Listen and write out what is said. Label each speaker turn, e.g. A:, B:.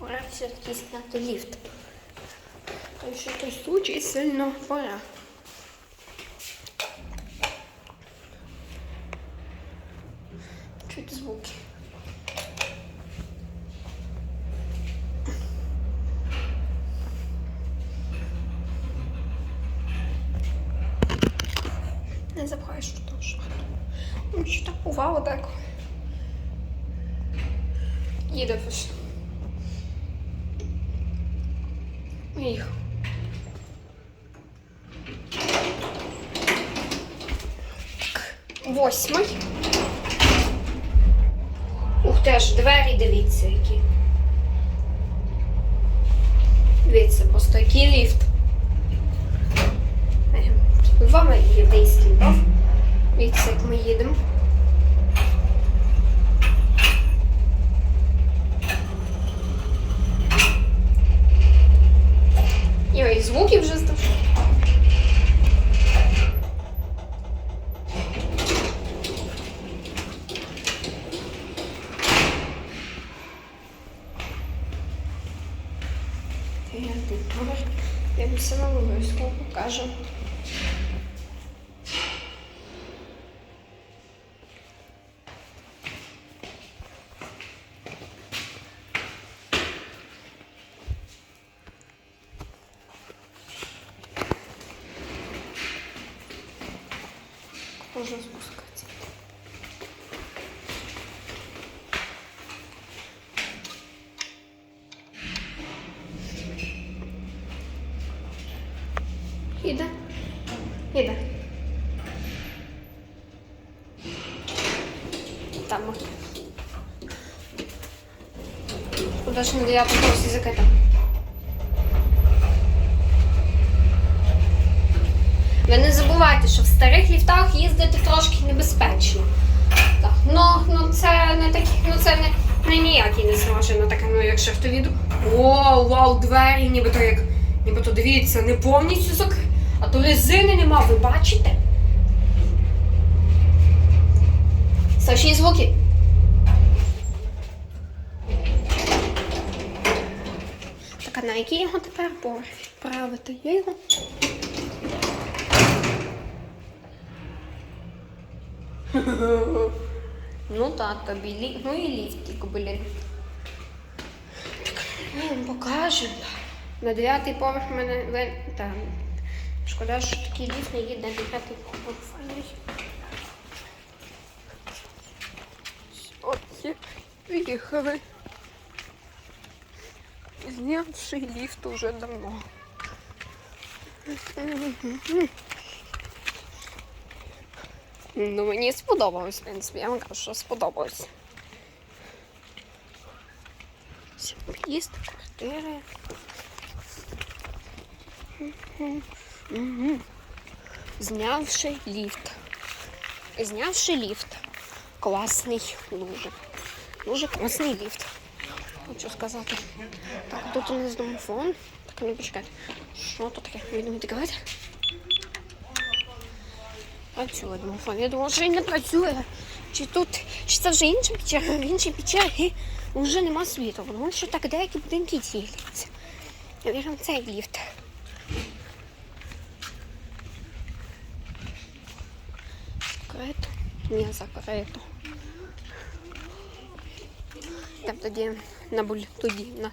A: Пора все-таки зняти ліфт. Тому що трясучий сильно пора. Чуть звуки. Не в ту шахту. Ну, що так бувало так. Їде вже. Їх. Восьмий. Ух ти аж двері дивіться які. Дивіться, просто який ліфт. Ем, Два мої єврейські львов. Дивіться, як ми їдемо. Звуки вже здав. Я б все вам обов'язково покажу. Можно спускаться. Іде. Іде. Там. от. Куда ж на девятом Ви не забувайте, що в старих ліфтах їздити трошки небезпечно. Так, ну, ну це не такі, ну це не, не ніякий не машина така, ну як шахтовіду. О, вау, двері, нібито як. Нібито дивіться, не повністю зак... А то резини нема, ви бачите? Страшні звуки. Так, а на який його тепер відправити? Я його. Ну так, тобі лі... ну і ліфтик, блін. Так, ми їм покажемо. На дев'ятий поверх мене ви... там. Шкода, що такий ліфт не їде на дев'ятий поверх. Ось, виїхали. Знявши ліфт уже давно. Ну, мені сподобалось, в принципі. Я вам кажу, що сподобалось. Ось Під'їзд, квартири. Мгм. Мгм. Знявши ліфт. Знявши ліфт. Класний дуже. Дуже класний ліфт. Хочу сказати. Так, тут у нас домофон. Так, не почекайте. Що тут таке? Відомо відкривати? Працює домофон. Я думала, що він не працює. Чи тут, чи це вже інша печера, в іншій печері вже нема світу, тому що так деякі будинки діляться. Я вірю, цей ліфт. Закрито? Ні, закрито. Там тоді на буль тоді на